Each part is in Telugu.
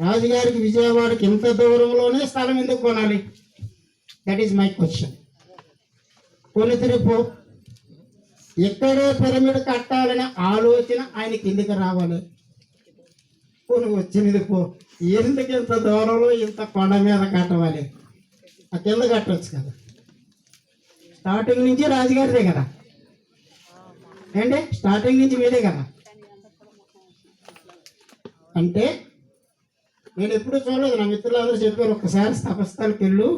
రాజుగారికి విజయవాడకి ఇంత దూరంలోనే స్థలం ఎందుకు కొనాలి? దట్ ఈస్ మై క్వశ్చన్ కొని తిరుపు. ఇక్కడే పిరమిడ్ కట్టాలనే ఆలోచన ఆయనకి ఎందుకు రావాలి? కొని వచ్చినది పో ఎందుకు ఇంత దూరంలో ఇంత కొండ మీద కట్టవాలి? ఆ కింద కట్టవచ్చు కదా. స్టార్టింగ్ నుంచి రాజుగారిదే కదా. ఏంటి? స్టార్టింగ్ నుంచి మీదే కదా. అంటే నేను ఎప్పుడు చూడలేదు. నా మిత్రులందరూ చెప్పారు ఒక్కసారి తపస్థానికి వెళ్ళు.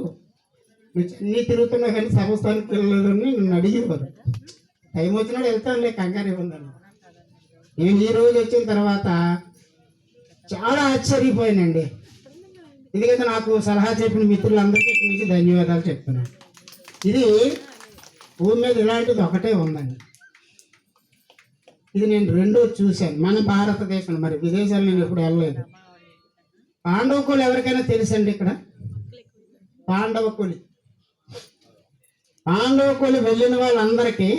నువ్వు అన్నీ తిరుగుతున్నా కానీ తపస్థానికి వెళ్ళలేదని నన్ను అడిగేవారు టైం వచ్చినాడు వెళ్తానులే కంగారు ఇవ్వండి నేను ఈ రోజు వచ్చిన తర్వాత చాలా ఆశ్చర్యపోయానండి. ఎందుకంటే నాకు సలహా చెప్పిన మిత్రులందరికీ ఇక్కడి నుంచి ధన్యవాదాలు చెప్తున్నాను. ఇది భూమి మీద ఇలాంటిది ఒకటే ఉందండి. ఇది నేను రెండో చూశాను. మన భారతదేశం మరి విదేశాలు నేను ఎప్పుడు వెళ్ళలేదు. పాండవ కులు ఎవరికైనా తెలుసండి ఇక్కడ? పాండవ కులి పాండవ కులి వెళ్ళిన వాళ్ళందరికీ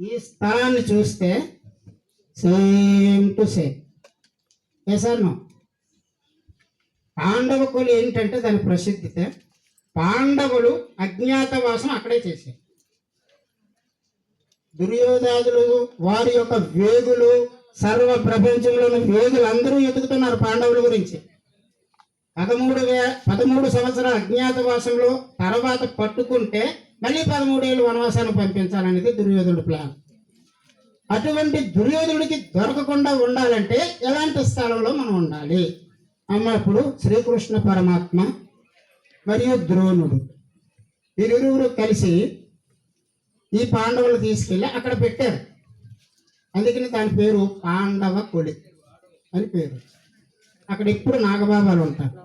ఈ స్థలాన్ని చూస్తే same to same. Sir Pandava Kuli ఏంటంటే దాని ప్రసిద్ధితే పాండవులు అజ్ఞాతవాసం అక్కడే చేశారు. దుర్యోధనులు వారి యొక్క వేగులు సర్వ ప్రపంచంలోని వేగులు అందరూ ఎదుగుతున్నారు పాండవుల గురించి. పదమూడు వే పదమూడు సంవత్సరాల అజ్ఞాతవాసంలో తర్వాత పట్టుకుంటే మళ్ళీ పదమూడేళ్ళు వనవాసాన్ని పంపించాలనేది దుర్యోధనుడు ప్లాన్. అటువంటి దుర్యోధనుడికి దొరకకుండా ఉండాలంటే ఎలాంటి స్థలంలో మనం ఉండాలి? అన్నప్పుడు శ్రీకృష్ణ పరమాత్మ మరియు ద్రోణుడు. వీరిరువురు కలిసి ఈ పాండవులు తీసుకెళ్ళి అక్కడ పెట్టారు. అందుకని దాని పేరు పాండవ కొడి అని పేరు. అక్కడ ఇప్పుడు నాగబాబాలు ఉంటారు.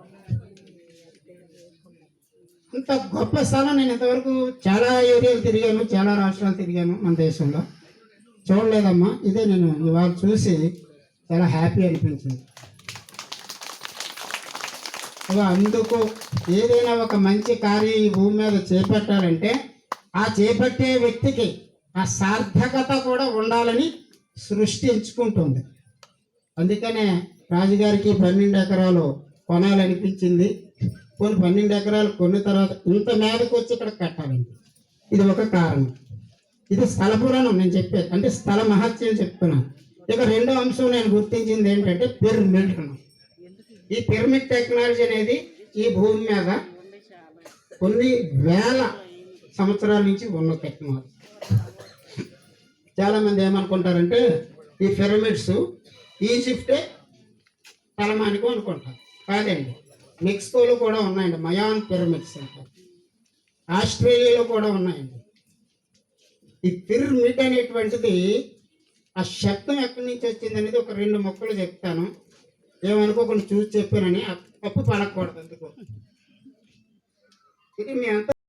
అంత గొప్ప స్థలం. నేను ఇంతవరకు చాలా ఏరియాలు తిరిగాను చాలా రాష్ట్రాలు తిరిగాను మన దేశంలో. చూడలేదమ్మా ఇదే నేను ఇవాళ చూసి చాలా హ్యాపీ అనిపించింది. అందుకు ఏదైనా ఒక మంచి కార్యం ఈ భూమి మీద చేపట్టాలంటే ఆ చేపట్టే వ్యక్తికి ఆ సార్థకత కూడా ఉండాలని సృష్టించుకుంటుంది. అందుకనే రాజుగారికి పన్నెండు ఎకరాలు కొనాలనిపించింది. కొన్ని పన్నెండు ఎకరాలు కొన్న తర్వాత ఇంత మేరకు వచ్చి ఇక్కడ కట్టాలండి. ఇది ఒక కారణం. ఇది స్థల పురాణం నేను చెప్పేది. అంటే స్థల మహత్యం చెప్తున్నాను. ఇక రెండో అంశం నేను గుర్తించింది ఏంటంటే పిరమిడ్ ఈ పిరమిడ్ టెక్నాలజీ అనేది ఈ భూమి మీద కొన్ని వేల సంవత్సరాల నుంచి ఉన్న టెక్నాలజీ చాలామంది ఏమనుకుంటారంటే ఈ పిరమిడ్స్ ఈజిప్టే తలమానికం అనుకుంటారు. కాదండి. మెక్సికోలో కూడా ఉన్నాయండి. మయాన్ పిరమిడ్స్ అంటారు ఆస్ట్రేలియాలో కూడా ఉన్నాయండి. ఈ పిరమిడ్ అనేటువంటిది ఆ శబ్దం ఎక్కడి నుంచి వచ్చింది అనేది ఒక రెండు మొక్కలు చెప్తాను. ఏమనుకోకుండా చూసి చెప్పానని ఆ తప్పు పడకూడదు అందుకో. ఇది మీ అంతా